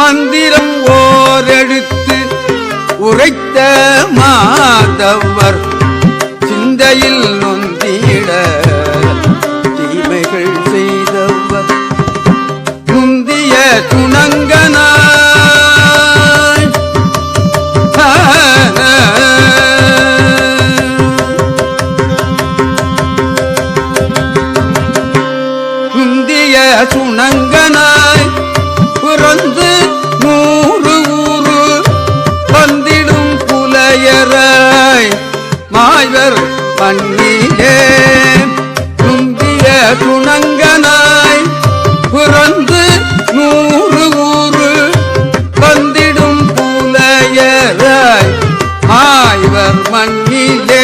மந்திரம் ஓரெழுத்து உரைத்த மாதவர். சிந்தையில் நொந்திட தீமைகள் செய்தவர். முந்திய துணங்கனாய் முந்திய சுணங்கனாய் மாயராய் மாயர் மண்ணிலே குந்திய குணங்கனாய் புறந்து நூறு ஊரு வந்திடும் புலையராய் மாயவர் மண்ணிலே